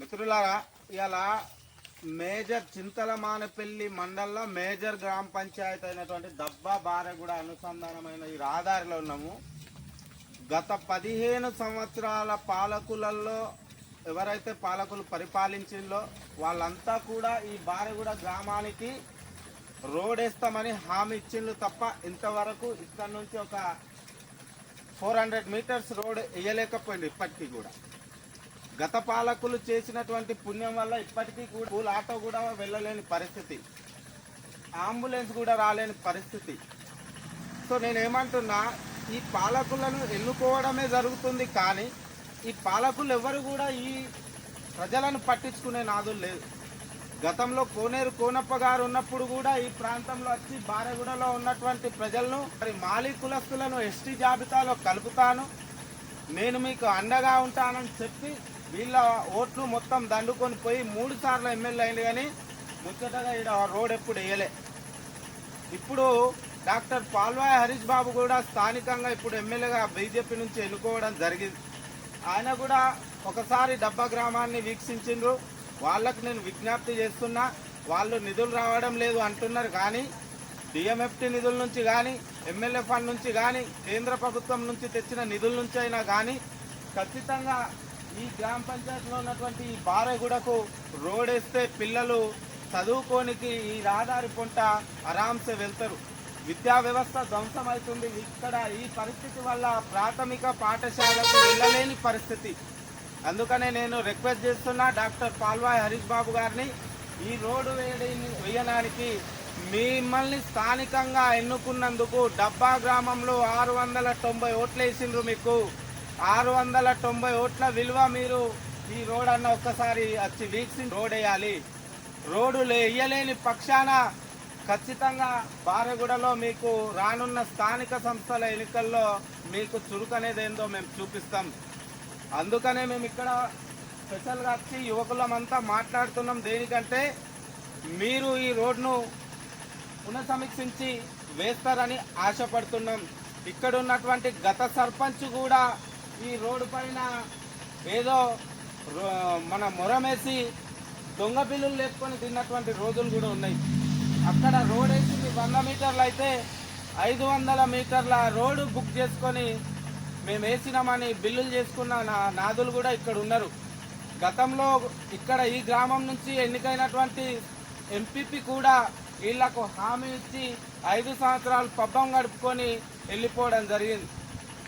మిత్రులారా ఇలా మేజర్ చింతలమానపల్లి మండలంలో మేజర్ గ్రామ పంచాయతీ అయినటువంటి దబ్బా బారెగూడ అనుసంధానమైన ఈ రహదారిలో ఉన్నాము. గత పదిహేను సంవత్సరాల పాలకులలో ఎవరైతే పాలకులు పరిపాలించిందో వాళ్ళంతా కూడా ఈ బారెగూడ గ్రామానికి రోడ్ వేస్తామని హామీ ఇచ్చిండ్రు తప్ప ఇంతవరకు ఇక్కడ నుంచి ఒక ఫోర్ హండ్రెడ్ మీటర్స్ రోడ్ వేయలేకపోయింది ఇప్పటికీ కూడా. గత పాలకులు చేసినటువంటి పుణ్యం వల్ల ఇప్పటికీ కూడా పూల ఆటో కూడా వెళ్ళలేని పరిస్థితి. అంబులెన్స్ కూడా రాలేని పరిస్థితి. సో నేనేమంటున్నా ఈ పాలకులను ఎన్నుకోవడమే జరుగుతుంది కానీ ఈ పాలకులు ఎవరు కూడా ఈ ప్రజలను పట్టించుకునే నాదులు లేదు గతంలో కోనేరు కోనప్ప గారు ఉన్నప్పుడు కూడా ఈ ప్రాంతంలో వచ్చి బారెగూడలో ఉన్నటువంటి ప్రజలను మరి మాలి కులస్తులను ఎస్టీ జాబితాలో కలుపుతాను. నేను మీకు అండగా ఉంటానని చెప్పి వీళ్ళ ఓట్లు మొత్తం దండుకొని పోయి మూడు సార్లు ఎమ్మెల్యే అయింది కానీ ముచ్చటగా ఇక్కడ రోడ్ ఎప్పుడు వేయలే. ఇప్పుడు డాక్టర్ పాల్వాయ్ హరీష్ బాబు కూడా స్థానికంగా ఇప్పుడు ఎమ్మెల్యేగా బీజేపీ నుంచి ఎన్నుకోవడం జరిగింది. ఆయన కూడా ఒకసారి డబ్బా గ్రామాన్ని వీక్షించిండ్రు. వాళ్ళకు నేను విజ్ఞప్తి చేస్తున్నా వాళ్ళు నిధులు రావడం లేదు అంటున్నారు కానీ డిఎంఎఫ్టీ నిధుల నుంచి కానీ ఎమ్మెల్యే ఫండ్ నుంచి కానీ కేంద్ర ప్రభుత్వం నుంచి తెచ్చిన నిధుల నుంచి అయినా కానీ ఖచ్చితంగా ఈ గ్రామ పంచాయతీలో ఉన్నటువంటి ఈ బారెగూడకు రోడ్ వేస్తే పిల్లలు చదువుకోనికి ఈ రహదారి పొంట ఆరాంసే వెళ్తారు. విద్యా వ్యవస్థ ధ్వంసం అవుతుంది. ఇక్కడ ఈ పరిస్థితి వల్ల ప్రాథమిక పాఠశాలకు వెళ్ళలేని పరిస్థితి. అందుకనే నేను రిక్వెస్ట్ చేస్తున్నా డాక్టర్ పాల్వాయ్ హరీష్ బాబు గారిని ఈ రోడ్డు వేడిని వేయడానికి మిమ్మల్ని స్థానికంగా ఎన్నుకున్నందుకు డబ్బా గ్రామంలో ఆరు వందల తొంభై ఓట్లు వేసిండ్రు మీకు. ఆరు వందల తొంభై ఓట్ల విలువ మీరు ఈ రోడ్ అన్న ఒక్కసారి వచ్చి వీక్సి రోడ్ వేయాలి. రోడ్డు వేయలేని పక్షాన ఖచ్చితంగా బారగూడలో మీకు రానున్న స్థానిక సంస్థల ఎన్నికల్లో మీకు చురుకనేది ఏందో మేము చూపిస్తాం. అందుకనే మేము ఇక్కడ స్పెషల్గా వచ్చి యువకులమంతా మాట్లాడుతున్నాం. దేనికంటే మీరు ఈ రోడ్ను పునఃసమీక్షించి వేస్తారని ఆశపడుతున్నాం. ఇక్కడ ఉన్నటువంటి గత సర్పంచ్ కూడా ఈ రోడ్డు పైన ఏదో రో- మన మొరమేసి దొంగ బిల్లులు లేపుకొని తిన్నటువంటి రోజులు కూడా ఉన్నాయి. అక్కడ రోడ్ వేసింది వంద మీటర్లు అయితే ఐదు వందల మీటర్ల రోడ్డు బుక్ చేసుకొని మేము వేసినామని బిల్లులు చేసుకున్న నా నాదులు కూడా ఇక్కడ ఉన్నారు. గతంలో ఇక్కడ ఈ గ్రామం నుంచి ఎన్నికైనటువంటి ఎంపీపీ కూడా వీళ్ళకు హామీ ఇచ్చి ఐదు సంవత్సరాలు పబ్బం గడుపుకొని వెళ్ళిపోవడం జరిగింది.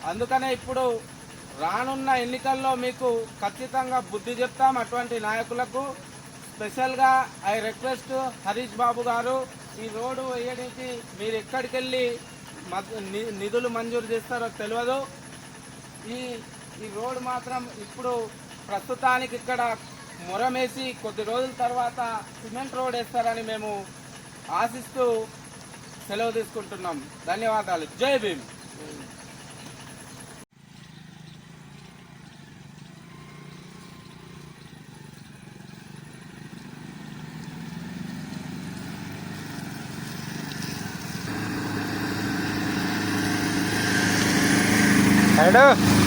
అందుకనే ఇప్పుడు రానున్న ఎన్నికల్లో మీకు ఖచ్చితంగా బుద్ధి చెప్తాం అటువంటి నాయకులకు. స్పెషల్గా ఐ రిక్వెస్ట్ హరీష్ బాబు గారు ఈ రోడ్డు వేయడానికి మీరు ఎక్కడికి వెళ్ళి ని- నిధులు మంజూరు చేస్తారో తెలియదు ఈ ఈ రోడ్డు మాత్రం ఇప్పుడు ప్రస్తుతానికి ఇక్కడ మొరమేసి కొద్ది రోజుల తర్వాత సిమెంట్ రోడ్ వేస్తారని మేము ఆశిస్తూ సెలవు తీసుకుంటున్నాం. ధన్యవాదాలు. జై భీమ్. Hello.